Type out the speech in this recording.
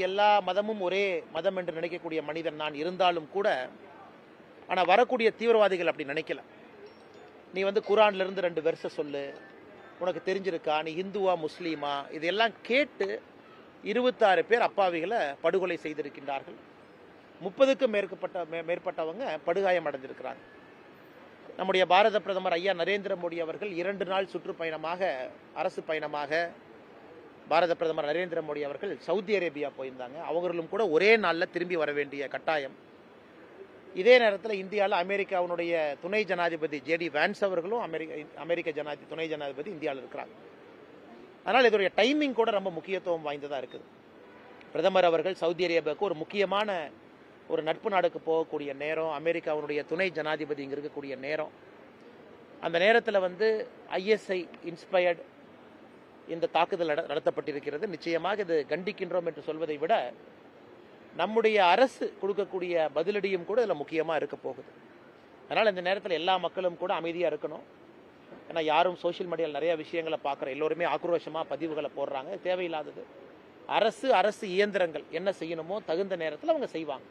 எல்லா மதமும் ஒரே மதம் என்று நினைக்கக்கூடிய மனிதன் நான் இருந்தாலும் கூட ஆனால் வரக்கூடிய தீவிரவாதிகள் அப்படி நினைக்கல. நீ வந்து குரான்லேருந்து ரெண்டு வருஷம் சொல்லு உனக்கு தெரிஞ்சிருக்கா? நீ ஹிந்துவா முஸ்லீமா? இதெல்லாம் கேட்டு இருபத்தாறு பேர் அப்பாவிகளை படுகொலை செய்திருக்கின்றார்கள். முப்பதுக்கும் மேற்கப்பட்ட மே- மேற்பட்டவங்க படுகாயம் அடைஞ்சிருக்கிறாங்க. நம்முடைய பாரத பிரதமர் ஐயா நரேந்திர மோடி அவர்கள் இரண்டு நாள் சுற்றுப்பயணமாக அரசு பயணமாக பாரத பிரதமர் நரேந்திர மோடி அவர்கள் சவுதி அரேபியா போயிருந்தாங்க. அவர்களும் கூட ஒரே நாளில் திரும்பி வர வேண்டிய கட்டாயம். இதே நேரத்தில் இந்தியாவில் அமெரிக்காவினுடைய துணை ஜனாதிபதி ஜேடி வேன்ஸ் அவர்களும் அமெரிக்க அமெரிக்க ஜனாதி துணை ஜனாதிபதி இந்தியாவில் இருக்கிறாங்க. அதனால் இதோடைய டைமிங் கூட ரொம்ப முக்கியத்துவம் வாய்ந்ததாக இருக்குது. பிரதமர் அவர்கள் சவுதி அரேபியாவுக்கு ஒரு முக்கியமான ஒரு நட்பு நாடுக்கு போகக்கூடிய நேரம் அமெரிக்காவினுடைய துணை ஜனாதிபதி இங்கே இருக்கக்கூடிய நேரம். அந்த நேரத்தில் வந்து ஐஎஸ்ஐ இன்ஸ்பயர்ட் இந்த தாக்குதல் நட- நடத்தப்பட்டிருக்கிறது. நிச்சயமாக இது கண்டிக்கின்றோம் என்று சொல்வதை விட நம்முடைய அரசு கொடுக்கக்கூடிய பதிலடியும் கூட இதில் முக்கியமாக இருக்க போகுது. அதனால் இந்த நேரத்தில் எல்லா மக்களும் கூட அமைதியாக இருக்கணும். ஏன்னா யாரும் சோஷியல் மீடியாவில் நிறைய விஷயங்களை பார்க்குற எல்லோருமே ஆக்ரோஷமாக பதிவுகளை போடுறாங்க. தேவையில்லாதது. அரசு அரசு இயந்திரங்கள் என்ன செய்யணுமோ தகுந்த நேரத்தில் அவங்க செய்வாங்க.